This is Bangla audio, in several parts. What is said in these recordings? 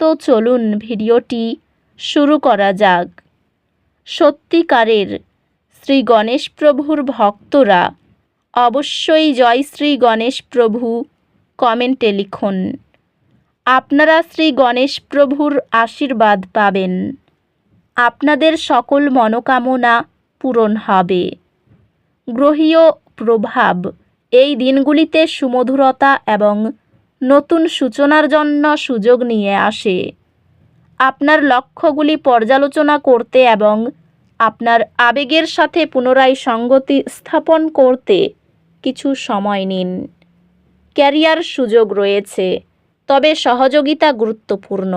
তো চলুন ভিডিওটি শুরু করা যাক। সত্যিকারের শ্রী গণেশ প্রভুর ভক্তরা অবশ্যই জয় শ্রী গণেশ প্রভু কমেন্টে লিখুন। আপনারা শ্রী গণেশ প্রভুর আশীর্বাদ পাবেন। আপনাদের সকল মনোকামনা পূরণ হবে। গ্রহীয় প্রভাব এই দিনগুলিতে সুমধুরতা এবং নতুন সূচনার জন্য সুযোগ নিয়ে আসে। আপনার লক্ষ্যগুলি পর্যালোচনা করতে এবং আপনার আবেগের সাথে পুনরায় সঙ্গতি স্থাপন করতে কিছু সময় নিন। ক্যারিয়ার সুযোগ রয়েছে, তবে সহযোগিতা গুরুত্বপূর্ণ।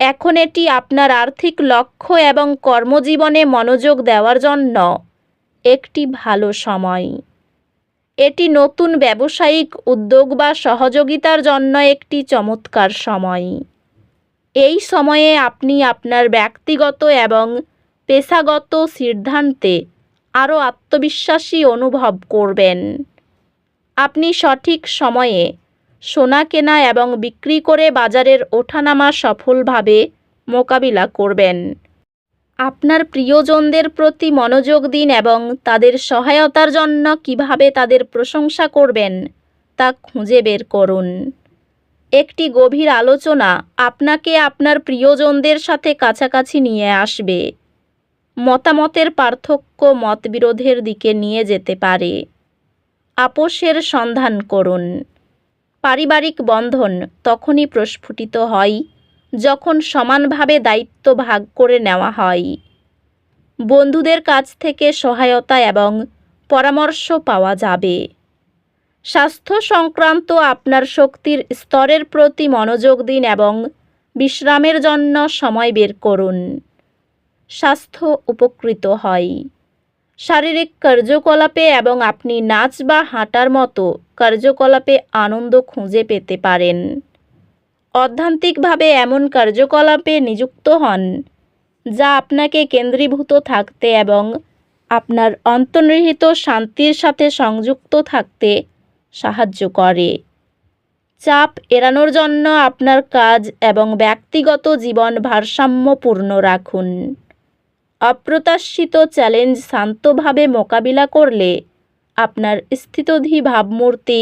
এখন এটি আপনার আর্থিক লক্ষ্য এবং কর্মজীবনে মনোযোগ দেওয়ার জন্য একটি ভালো সময়। এটি নতুন ব্যবসায়িক উদ্যোগ বা সহযোগিতার জন্য একটি চমৎকার সময়। এই সময়ে আপনি আপনার ব্যক্তিগত এবং পেশাগত সিদ্ধান্তে আরও আত্মবিশ্বাসী অনুভব করবেন। আপনি সঠিক সময়ে সোনা কেনা এবং বিক্রি করে বাজারের ওঠানামা সফলভাবে মোকাবিলা করবেন। আপনার প্রিয়জনদের প্রতি মনোযোগ দিন এবং তাদের সহায়তার জন্য কীভাবে তাদের প্রশংসা করবেন, তা খুঁজে বের করুন। একটি গভীর আলোচনা আপনাকে আপনার প্রিয়জনদের সাথে কাছাকাছি নিয়ে আসবে। মতামতের পার্থক্য মতবিরোধের দিকে নিয়ে যেতে পারে। আপোষের সন্ধান করুন। পারিবারিক বন্ধন তখনই প্রস্ফুটিত হয় যখন সমানভাবে দায়িত্ব ভাগ করে নেওয়া হয়। বন্ধুদের কাছ থেকে সহায়তা এবং পরামর্শ পাওয়া যাবে। স্বাস্থ্য সংক্রান্ত আপনার শক্তির স্তরের প্রতি মনোযোগ দিন এবং বিশ্রামের জন্য সময় বের করুন। স্বাস্থ্য উপকৃত হয়। শারীরিক কার্যকলাপে এবং আপনি নাচ বা হাঁটার মতো কার্যকলাপে আনন্দ খুঁজে পেতে পারেন। অধ্যান্তিকভাবে এমন কার্যকলাপে নিযুক্ত হন, যা আপনাকে কেন্দ্রীভূত থাকতে এবং আপনার অন্তর্নিহিত শান্তির সাথে সংযুক্ত থাকতে সাহায্য করে। চাপ এড়ানোর জন্য আপনার কাজ এবং ব্যক্তিগত জীবন ভারসাম্যপূর্ণ রাখুন। অপ্রত্যাশিত চ্যালেঞ্জ শান্তভাবে মোকাবিলা করলে আপনার স্থিতধী ভাবমূর্তি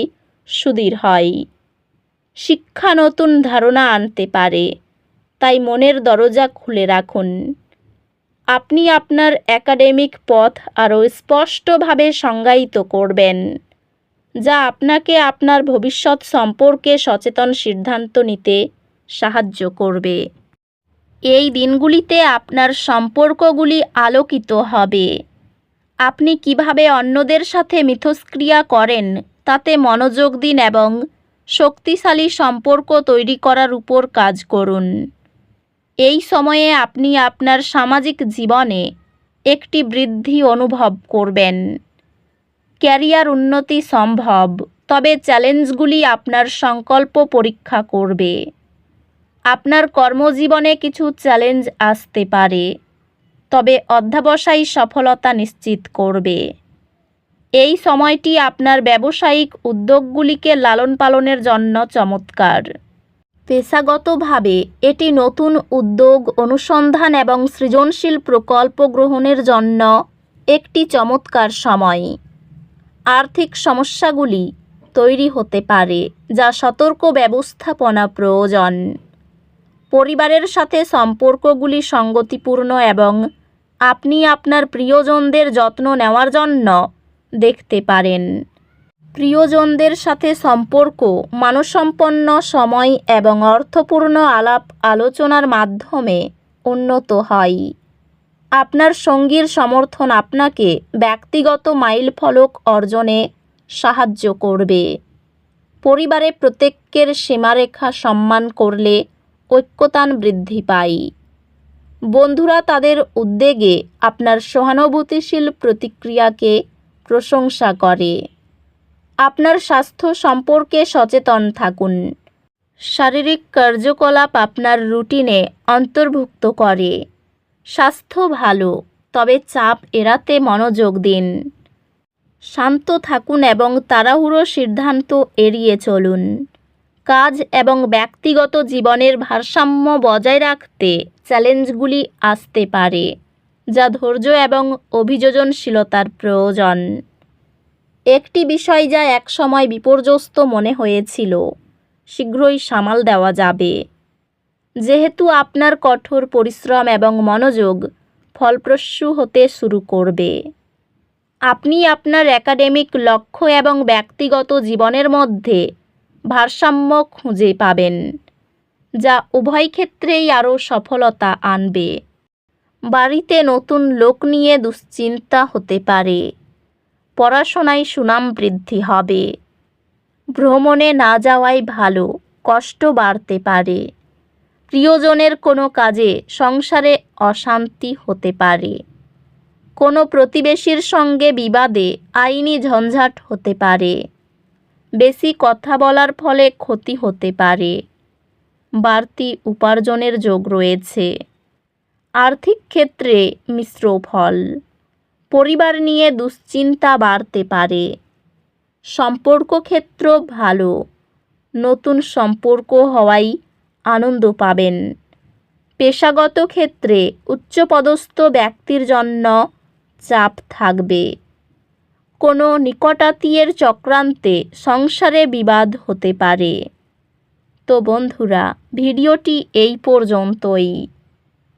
সুদৃঢ় হয়। শিক্ষা নতুন ধারণা আনতে পারে। তাই মনের দরজা খুলে রাখুন। আপনি আপনার একাডেমিক পথ আরও স্পষ্টভাবে সংজ্ঞায়িত করবেন, যা আপনাকে আপনার ভবিষ্যৎ সম্পর্কে সচেতন সিদ্ধান্ত নিতে সাহায্য করবে। এই দিনগুলিতে আপনার সম্পর্কগুলি আলোকিত হবে। আপনি কীভাবে অন্যদের সাথে মিথস্ক্রিয়া করেন, তাতে মনোযোগ দিন এবং শক্তিশালী সম্পর্ক তৈরি করার উপর কাজ করুন। এই সময়ে আপনি আপনার সামাজিক জীবনে একটি বৃদ্ধি অনুভব করবেন। ক্যারিয়ার উন্নতি সম্ভব, তবে চ্যালেঞ্জগুলি আপনার সংকল্প পরীক্ষা করবে। আপনার কর্মজীবনে কিছু চ্যালেঞ্জ আসতে পারে, তবে অধ্যাবসায়ী সফলতা নিশ্চিত করবে। এই সময়টি আপনার ব্যবসায়িক উদ্যোগগুলিকে লালন পালনের জন্য চমৎকার। পেশাগতভাবে এটি নতুন উদ্যোগ, অনুসন্ধান এবং সৃজনশীল প্রকল্প গ্রহণের জন্য একটি চমৎকার সময়। আর্থিক সমস্যাগুলি তৈরি হতে পারে, যা সতর্ক ব্যবস্থাপনা প্রয়োজন। পরিবারের সাথে সম্পর্কগুলি সঙ্গতিপূর্ণ এবং আপনি আপনার প্রিয়জনদের যত্ন নেওয়ার জন্য দেখতে পারেন। প্রিয়জনদের সাথে সম্পর্ক মানসম্পন্ন সময় এবং অর্থপূর্ণ আলাপ আলোচনার মাধ্যমে উন্নত হয়। আপনার সঙ্গীর সমর্থন আপনাকে ব্যক্তিগত মাইলফলক অর্জনে সাহায্য করবে। পরিবারে প্রত্যেকের সীমারেখা সম্মান করলে ঐক্যতান বৃদ্ধি পায়। বন্ধুরা তাদের উদ্বেগে আপনার সহানুভূতিশীল প্রতিক্রিয়াকে প্রশংসা করে। আপনার স্বাস্থ্য সম্পর্কে সচেতন থাকুন। শারীরিক কার্যকলাপ আপনার রুটিনে অন্তর্ভুক্ত করে। স্বাস্থ্য ভালো, তবে চাপ এড়াতে মনোযোগ দিন। শান্ত থাকুন এবং তাড়াহুড়ো সিদ্ধান্ত এড়িয়ে চলুন। কাজ এবং ব্যক্তিগত জীবনের ভারসাম্য বজায় রাখতে চ্যালেঞ্জগুলি আসতে পারে। যা ধৈর্য এবং অভিযোজনশীলতার প্রয়োজন। একটি বিষয় যা একসময় বিপর্যস্ত মনে হয়েছিল, শীঘ্রই সামাল দেওয়া যাবে। যেহেতু আপনার কঠোর পরিশ্রম এবং মনোযোগ ফলপ্রসূ হতে শুরু করবে। আপনি আপনার একাডেমিক লক্ষ্য এবং ব্যক্তিগত জীবনের মধ্যে ভারসাম্য খুঁজে পাবেন, যা উভয় ক্ষেত্রেই আরও সফলতা আনবে। বাড়িতে নতুন লোক নিয়ে দুশ্চিন্তা হতে পারে। পড়াশোনায় সুনাম বৃদ্ধি হবে। ভ্রমণে না যাওয়াই ভালো, কষ্ট বাড়তে পারে। প্রিয়জনের কোনো কাজে সংসারে অশান্তি হতে পারে। কোনো প্রতিবেশীর সঙ্গে বিবাদে আইনি ঝঞ্ঝাট হতে পারে। বেশি কথা বলার ফলে ক্ষতি হতে পারে। বাড়তি উপার্জনের যোগ রয়েছে। আর্থিক ক্ষেত্রে মিশ্র ফল। পরিবার নিয়ে দুশ্চিন্তা বাড়তে পারে। সম্পর্ক ক্ষেত্র ভালো। নতুন সম্পর্ক হওয়াই আনন্দ পাবেন। পেশাগত ক্ষেত্রে উচ্চপদস্থ ব্যক্তির জন্য চাপ থাকবে। কোনো নিকটাত্মীয়ের চক্রান্তে সংসারে বিবাদ হতে পারে। তো বন্ধুরা, ভিডিওটি এই পর্যন্তই।